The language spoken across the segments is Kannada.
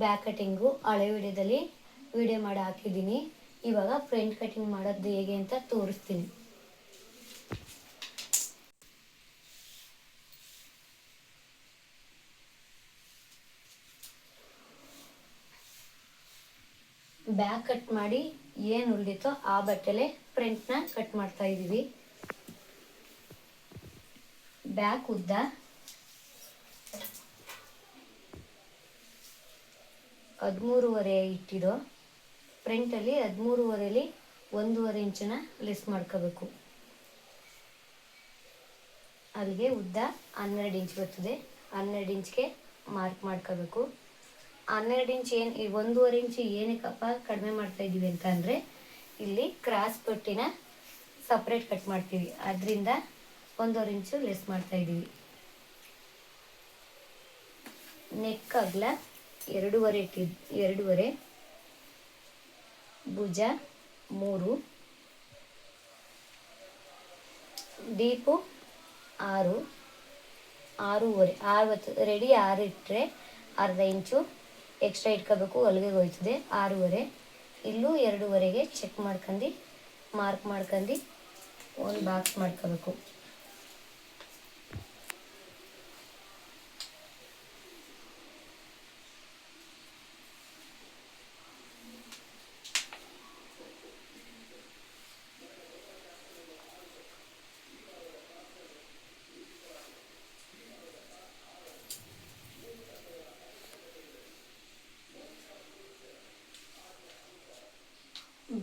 ಬ್ಯಾಕ್ ಕಟಿಂಗು ಹಳೆ ವಿಡಿಯೋದಲ್ಲಿ ವಿಡಿಯೋ ಮಾಡಿ ಹಾಕಿದ್ದೀನಿ. ಇವಾಗ ಫ್ರಂಟ್ ಕಟಿಂಗ್ ಮಾಡೋದು ಹೇಗೆ ಅಂತ ತೋರಿಸ್ತೀನಿ. ಬ್ಯಾಕ್ ಕಟ್ ಮಾಡಿ ಏನು ಉಳಿದಿತ್ತೋ ಆ ಬಟ್ಟೆಲೆ ಫ್ರಂಟ್ನ ಕಟ್ ಮಾಡ್ತಾ ಇದ್ದೀವಿ. ಬ್ಯಾಕ್ ಉದ್ದ ಹದಿಮೂರುವರೆ ಇಟ್ಟಿರೋ ಫ್ರಂಟಲ್ಲಿ ಹದಿಮೂರುವರೆಲಿ ಒಂದೂವರೆ ಇಂಚನ್ನ ಲೆಸ್ ಮಾಡ್ಕೋಬೇಕು. ಅಲ್ಲಿಗೆ ಉದ್ದ ಹನ್ನೆರಡು ಇಂಚ್ ಬರ್ತದೆ. ಹನ್ನೆರಡು ಇಂಚ್ಗೆ ಮಾರ್ಕ್ ಮಾಡ್ಕೋಬೇಕು. ಹನ್ನೆರಡು ಇಂಚ್ ಏನು, ಈ ಒಂದೂವರೆ ಇಂಚ್ ಏನಕ್ಕಪ್ಪ ಕಡಿಮೆ ಮಾಡ್ತಾ ಇದ್ದೀವಿ ಅಂತ ಅಂದರೆ ಇಲ್ಲಿ ಕ್ರಾಸ್ ಪಟ್ಟಿನ ಸಪ್ರೇಟ್ ಕಟ್ ಮಾಡ್ತೀವಿ. ಅದರಿಂದ ಒಂದೂವರೆ ಇಂಚು ಲೆಸ್ ಮಾಡ್ತಾ ಇದ್ದೀವಿ ನೆಕ್ ಅಗಲ ಎರಡೂವರೆ ಇಟ್ಟಿದ್ ಎರಡೂವರೆ, ಭುಜ ಮೂರು ಡೀಪು ಆರು, ಆರೂವರೆ ಆರು ರೆಡಿ ಆರು ಇಟ್ಟರೆ ಅರ್ಧ ಇಂಚು ಎಕ್ಸ್ಟ್ರಾ ಇಟ್ಕೋಬೇಕು, ಹೊಲಿಗೆ ಹೋಯ್ತದೆ, ಆರೂವರೆ. ಇಲ್ಲೂ ಎರಡೂವರೆಗೆ ಚೆಕ್ ಮಾಡ್ಕೊಂಡು ಮಾರ್ಕ್ ಮಾಡ್ಕೊಂಡು ಒಂದು ಬಾಕ್ಸ್ ಮಾಡ್ಕೋಬೇಕು.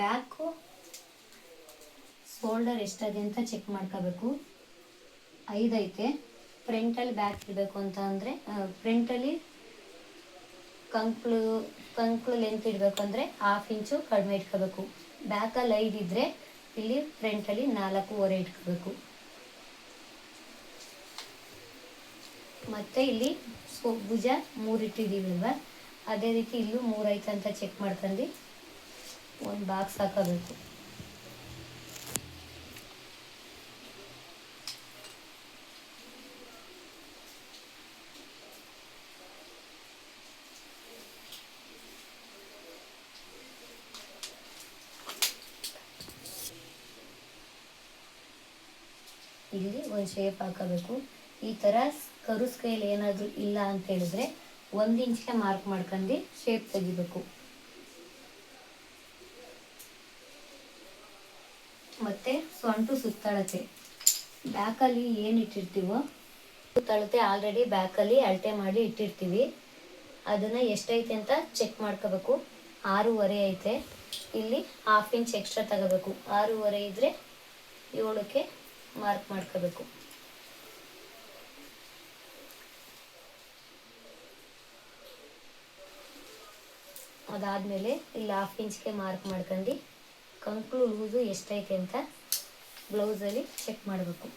ಬ್ಯಾಕು ಶೋಲ್ಡರ್ ಎಷ್ಟಿದೆ ಅಂತ ಚೆಕ್ ಮಾಡ್ಕೋಬೇಕು. ಐದೈತೆ. ಫ್ರಂಟಲ್ಲಿ ಬ್ಯಾಕ್ ಇಡಬೇಕು ಅಂತ ಅಂದರೆ ಫ್ರಂಟಲ್ಲಿ ಕಂಕ್ಳು ಕಂಕ್ಳು ಲೆಂತ್ ಇಡಬೇಕು ಅಂದರೆ ಹಾಫ್ ಇಂಚು ಕಡಿಮೆ ಇಟ್ಕೋಬೇಕು. ಬ್ಯಾಕಲ್ಲಿ ಐದು ಇದ್ದರೆ ಇಲ್ಲಿ ಫ್ರಂಟಲ್ಲಿ ನಾಲ್ಕೂವರೆ ಇಟ್ಕೋಬೇಕು. ಮತ್ತು ಇಲ್ಲಿ ಭುಜ ಮೂರು ಇಟ್ಟಿದ್ದೀವಲ್ವ ಅದೇ ರೀತಿ ಇಲ್ಲೂ ಮೂರು ಐತೆ ಅಂತ ಚೆಕ್ ಮಾಡ್ಕೊಂಡು ಒಂದು ಬಾಕ್ಸ್ ಹಾಕೋಬೇಕು. ಇಲ್ಲಿ ಒಂದು ಶೇಪ್ ಹಾಕೋಬೇಕು. ಈ ಥರ ಕರು ಸ್ಕೈಲ್ ಏನಾದರೂ ಇಲ್ಲ ಅಂತ ಹೇಳಿದ್ರೆ ಒಂದು ಇಂಚಿನ ಮಾರ್ಕ್ ಮಾಡ್ಕೊಂಡು ಶೇಪ್ ತೆಗಿಬೇಕು. ಮತ್ತೆ ಸೊಂಟು ಸುತ್ತಳತೆ. ಬ್ಯಾಕಲ್ಲಿ ಏನು ಇಟ್ಟಿರ್ತೀವೋ ಸುತ್ತಳತೆ ಆಲ್ರೆಡಿ ಬ್ಯಾಕಲ್ಲಿ ಅಳತೆ ಮಾಡಿ ಇಟ್ಟಿರ್ತೀವಿ. ಅದನ್ನು ಎಷ್ಟೈತೆ ಅಂತ ಚೆಕ್ ಮಾಡ್ಕೋಬೇಕು. ಆರೂವರೆ ಐತೆ. ಇಲ್ಲಿ ಹಾಫ್ ಇಂಚ್ ಎಕ್ಸ್ಟ್ರಾ ತಗೋಬೇಕು. ಆರೂವರೆ ಇದ್ದರೆ ಏಳಕ್ಕೆ ಮಾರ್ಕ್ ಮಾಡ್ಕೋಬೇಕು. ಅದಾದಮೇಲೆ ಇಲ್ಲಿ ಹಾಫ್ ಇಂಚ್ಗೆ ಮಾರ್ಕ್ ಮಾಡ್ಕೊಂಡು ಕಂಕ್ಳು ಲೂಸು ಎಷ್ಟೈತೆ ಅಂತ ಬ್ಲೌಸಲ್ಲಿ ಚೆಕ್ ಮಾಡಬೇಕು.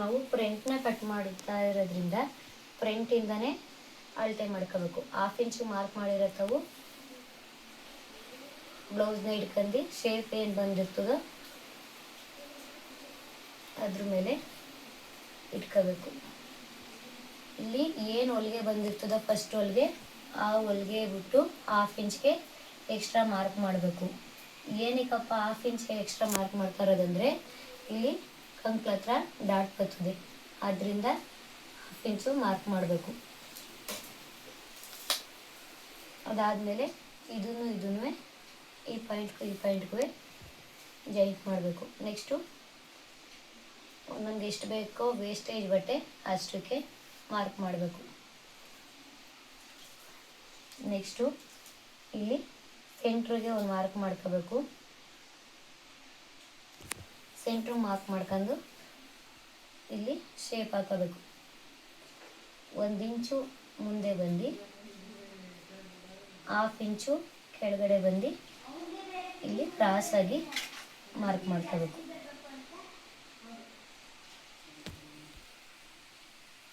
ನಾವು ಪ್ರಿಂಟ್ನ ಕಟ್ ಮಾಡ್ತಾ ಇರೋದ್ರಿಂದ ಫ್ರಂಟಿಂದನೇ ಅಳತೆ ಮಾಡ್ಕೋಬೇಕು. ಹಾಫ್ ಇಂಚು ಮಾರ್ಕ್ ಮಾಡಿರತ್ತವು ಬ್ಲೌಸ್ನ ಇಟ್ಕೊಂಡು ಶೇಪ್ ಏನು ಬಂದಿರ್ತದೋ ಅದ್ರ ಮೇಲೆ ಇಟ್ಕೋಬೇಕು. ಇಲ್ಲಿ ಏನು ಹೊಲಿಗೆ ಬಂದಿರ್ತದ ಫಸ್ಟ್ ಹೊಲಿಗೆ ಆ ಹೊಲಿಗೆ ಬಿಟ್ಟು ಹಾಫ್ ಇಂಚ್ಗೆ ಎಕ್ಸ್ಟ್ರಾ ಮಾರ್ಕ್ ಮಾಡಬೇಕು. ಏನಕ್ಕಪ್ಪ ಹಾಫ್ ಇಂಚ್ಗೆ ಎಕ್ಸ್ಟ್ರಾ ಮಾರ್ಕ್ ಮಾಡ್ತಾ ಇರೋದಂದರೆ ಇಲ್ಲಿ ಕಂಕ್ಲ ಹತ್ರ ಡಾಟ್ ಬರ್ತದೆ. ಆದ್ದರಿಂದ ಹಾಫ್ ಇಂಚು ಮಾರ್ಕ್ ಮಾಡಬೇಕು. ಅದಾದಮೇಲೆ ಇದನ್ನು ಇದನ್ನು ಈ ಪಾಯಿಂಟ್ಗೂ ಈ ಪಾಯಿಂಟ್ಗೂ ಜಾಯಿಂಟ್ ಮಾಡಬೇಕು. ನೆಕ್ಸ್ಟು ನಮ್ಗೆ ಎಷ್ಟು ಬೇಕೋ ವೇಸ್ಟೇಜ್ ಬಟ್ಟೆ ಅಷ್ಟಕ್ಕೆ ಮಾರ್ಕ್ ಮಾಡಬೇಕು. ನೆಕ್ಸ್ಟು ಇಲ್ಲಿ ಸೆಂಟ್ರಿಗೆ ಒಂದು ಮಾರ್ಕ್ ಮಾಡ್ಕೋಬೇಕು. ಸೆಂಟ್ರ್ ಮಾರ್ಕ್ ಮಾಡ್ಕೊಂಡು ಇಲ್ಲಿ ಶೇಪ್ ಹಾಕೋಬೇಕು. ಒಂದು ಇಂಚು ಮುಂದೆ ಬಂದು ಹಾಫ್ ಇಂಚು ಕೆಳಗಡೆ ಬಂದು ಇಲ್ಲಿ ಕ್ರಾಸಾಗಿ ಮಾರ್ಕ್ ಮಾಡ್ಕೋಬೇಕು.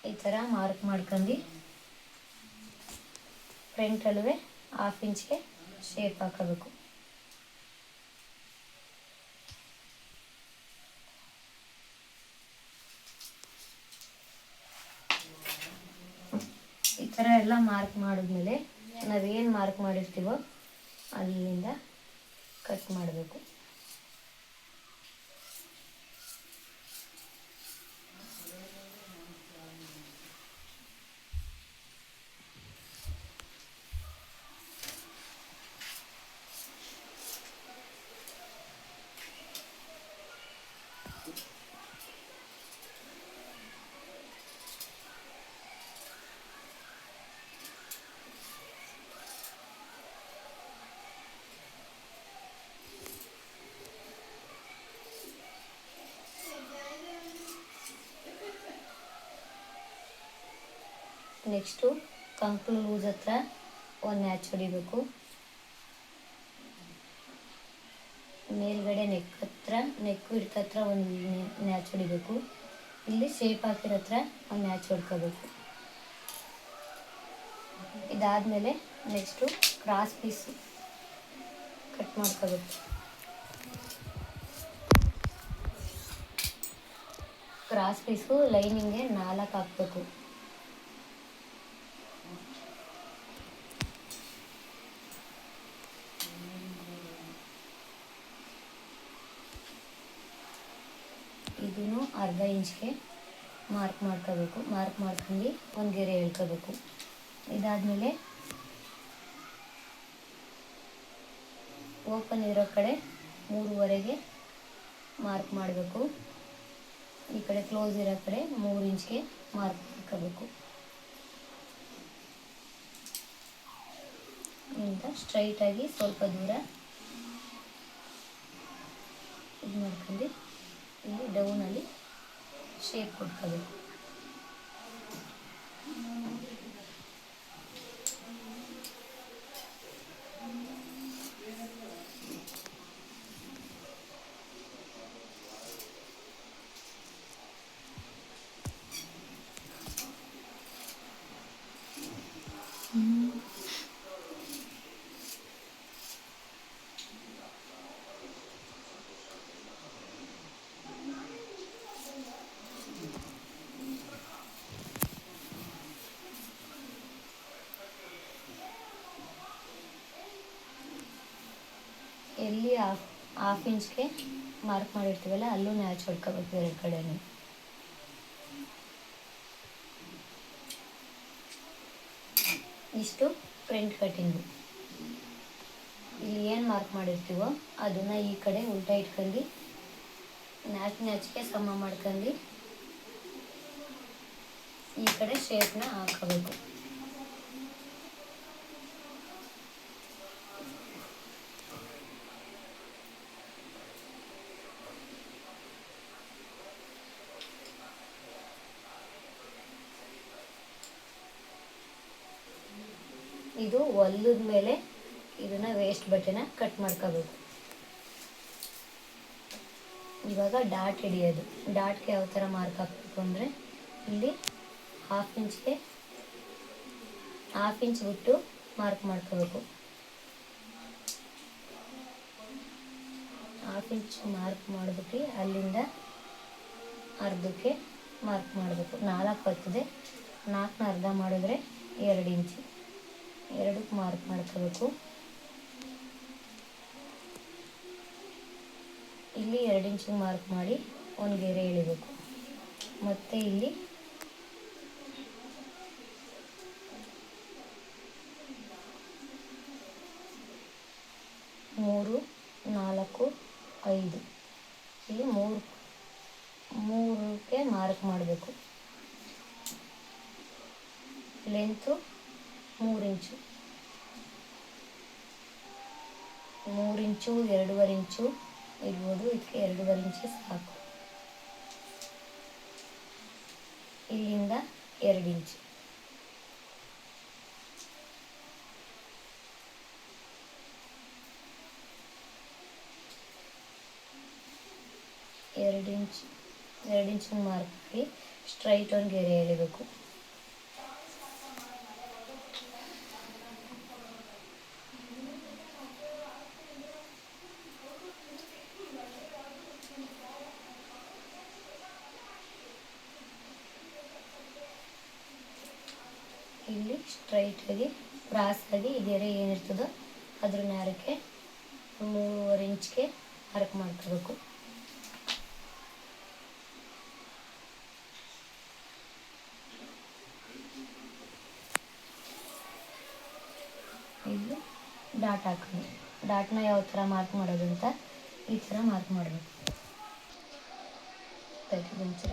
ಈ ಥರ ಮಾರ್ಕ್ ಮಾಡ್ಕೊಂಡು ಫ್ರೆಂಟಲ್ಲೂ ಹಾಫ್ ಇಂಚ್ಗೆ ಶೇಪ್ ಹಾಕೋಬೇಕು. ಈ ಥರ ಎಲ್ಲ ಮಾರ್ಕ್ ಮಾಡಿದ್ಮೇಲೆ ನಾವೇನು ಮಾರ್ಕ್ ಮಾಡಿರ್ತೀವೋ ಅಲ್ಲಿಂದ ಕಟ್ ಮಾಡಬೇಕು. ನೆಕ್ಸ್ಟು ಕಂಕುಳು ಲೂಸ್ ಹತ್ರ ಒಂದು ಮ್ಯಾಚ್ ಹೊಡಿಬೇಕು. ಮೇಲ್ಗಡೆ ನೆಕ್ ಹತ್ರ, ನೆಕ್ ಹಿಡ್ತ ಹತ್ರ ಒಂದು ಮ್ಯಾಚ್ ಹೊಡಿಬೇಕು. ಇಲ್ಲಿ ಶೇಪ್ ಹಾಕಿರೋ ಹತ್ರ ಒಂದು ಮ್ಯಾಚ್ ಹೊಡ್ಕೋಬೇಕು. ಇದಾದಮೇಲೆ ನೆಕ್ಸ್ಟು ಕ್ರಾಸ್ ಪೀಸ್ ಕಟ್ ಮಾಡ್ಕೋಬೇಕು. ಕ್ರಾಸ್ ಪೀಸು ಲೈನಿಂಗೆ ನಾಲ್ಕು ಹಾಕಬೇಕು ಇದನ್ನು ಅರ್ಧ ಇಂಚ್ಗೆ ಮಾರ್ಕ್ ಮಾಡ್ಕೋಬೇಕು. ಮಾರ್ಕ್ ಮಾಡ್ಕೊಂಡು ಒಂದು ಗೆರೆ ಹೇಳ್ಕೋಬೇಕು ಇದಾದಮೇಲೆ ಓಪನ್ ಇರೋ ಕಡೆ ಮೂರುವರೆಗೆ ಮಾರ್ಕ್ ಮಾಡಬೇಕು. ಈ ಕಡೆ ಕ್ಲೋಸ್ ಇರೋ ಕಡೆ ಮೂರು ಇಂಚ್ಗೆ ಮಾರ್ಕ್ ಮಾಡ್ಕೋಬೇಕು. ಇಂದ ಸ್ಟ್ರೈಟಾಗಿ ಸ್ವಲ್ಪ ದೂರ ಇದು ಮಾಡ್ಕೊಂಡು ಇಲ್ಲಿ ಡೌನಲ್ಲಿ ಶೇಪ್ ಕೊಟ್ಕೋಬೇಕು ಎಲ್ಲಿ ಹಾಫ್ ಇಂಚ್ಗೆ ಮಾರ್ಕ್ ಮಾಡಿರ್ತೀವಲ್ಲ ಅಲ್ಲೂ ನ್ಯಾಚ್ ಹೊಡ್ಕೋಬೇಕು ಎರಡು ಕಡೆನೂ. ಇಷ್ಟು ಫ್ರಂಟ್ ಕಟಿಂಗು ಇಲ್ಲಿ ಏನು ಮಾರ್ಕ್ ಮಾಡಿರ್ತೀವೋ, ಅದನ್ನು ಈ ಕಡೆ ಉಲ್ಟ ಇಟ್ಕೊಂಡು, ನ್ಯಾಚ್ ನ್ಯಾಚ್ಗೆ ಸಮ ಮಾಡ್ಕೊಂಡು, ಈ ಕಡೆ ಶೇಪ್ನ ಹಾಕೋಬೇಕು. ಇದು ಹೊಲದ ಮೇಲೆ ಇದನ್ನ ವೇಸ್ಟ್ ಬಟ್ಟೆನ ಕಟ್ ಮಾಡ್ಕೋಬೇಕು. ಇವಾಗ ಡಾಟ್ ಹಿಡಿಯೋದು. ಡಾಟ್ಗೆ ಯಾವ ಥರ ಮಾರ್ಕ್ ಹಾಕಬೇಕು ಅಂದರೆ ಇಲ್ಲಿ ಹಾಫ್ ಇಂಚ್ಗೆ ಹಾಫ್ ಇಂಚ್ ಬಿಟ್ಟು ಮಾರ್ಕ್ ಮಾಡ್ಕೋಬೇಕು. ಹಾಫ್ ಇಂಚ್ ಮಾರ್ಕ್ ಮಾಡಿಬಿಟ್ಟು ಅಲ್ಲಿಂದ ಅರ್ಧಕ್ಕೆ ಮಾರ್ಕ್ ಮಾಡಬೇಕು. ನಾಲ್ಕು ಬರ್ತದೆ ನಾಲ್ಕನ್ನ ಅರ್ಧ ಮಾಡಿದ್ರೆ ಎರಡು ಇಂಚು ಎರಡಕ್ಕೆ ಮಾರ್ಕ್ ಮಾಡ್ಕೋಬೇಕು. ಇಲ್ಲಿ ಎರಡು ಇಂಚಿಗೆ ಮಾರ್ಕ್ ಮಾಡಿ ಒಂದು ಗೆರೆ ಎಳಿಬೇಕು. ಮತ್ತು ಇಲ್ಲಿ ಮೂರು, ನಾಲ್ಕು, ಐದು. ಇಲ್ಲಿ ಮೂರು, ಮೂರಕ್ಕೆ ಮಾರ್ಕ್ ಮಾಡಬೇಕು. ಲೆಂತು ಮೂರು ಇಂಚು ಮೂರು ಇಂಚು ಎರಡೂವರೆ ಇಂಚು ಇರ್ಬೋದು ಇದಕ್ಕೆ ಎರಡೂವರೆ ಇಂಚು ಸಾಕು ಇಲ್ಲಿಂದ ಎರಡು ಇಂಚು ಎರಡು ಇಂಚ್ ಎರಡು ಇಂಚ್ ಮಾರ್ಕ್ ಮಾಡಿ ಸ್ಟ್ರೈಟ್ ಒಂದು ಗೆರೆ ಎಳಿಬೇಕು ಸ್ಟ್ರೈಟಾಗಿ ಆಗಿ ಇದೇರೆ ಏನಿರ್ತದೋ ಅದ್ರ ನ್ಯಾರಕ್ಕೆ ಮೂರುವರೆ ಇಂಚ್ಗೆ ಮಾರ್ಕ್ ಮಾಡ್ಕೋಬೇಕು. ಇಲ್ಲಿ ಡಾಟ್ ಹಾಕೋದು ಡಾಟ್ನ ಯಾವ ಥರ ಮಾರ್ಕ್ ಮಾಡೋದು ಅಂತ ಈ ಥರ ಮಾರ್ಕ್ ಮಾಡಬೇಕು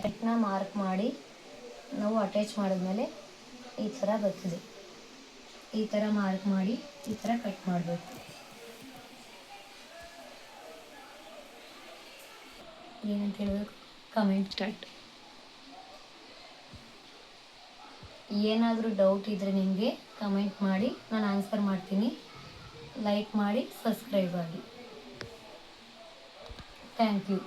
ಡಾಟ್ನ ಮಾರ್ಕ್ ಮಾಡಿ, ನಾವು ಅಟ್ಯಾಚ್ ಮಾಡಿದ್ಮೇಲೆ ಈ ಥರ ಬರ್ತದೆ. ಈ ಥರ ಮಾರ್ಕ್ ಮಾಡಿ ಈ ಥರ ಕಟ್ ಮಾಡಬೇಕು. ಏನಂತ ಹೇಳಬೇಕು? ಕಮೆಂಟ್ ಸ್ಟಾರ್ಟ್ ಏನಾದರೂ ಡೌಟ್ ಇದ್ದರೆ ನಿಮಗೆ ಕಮೆಂಟ್ ಮಾಡಿ ನಾನು ಆನ್ಸರ್ ಮಾಡ್ತೀನಿ. ಲೈಕ್ ಮಾಡಿ ಸಬ್ಸ್ಕ್ರೈಬ್ ಆಗಿ ಥ್ಯಾಂಕ್ ಯು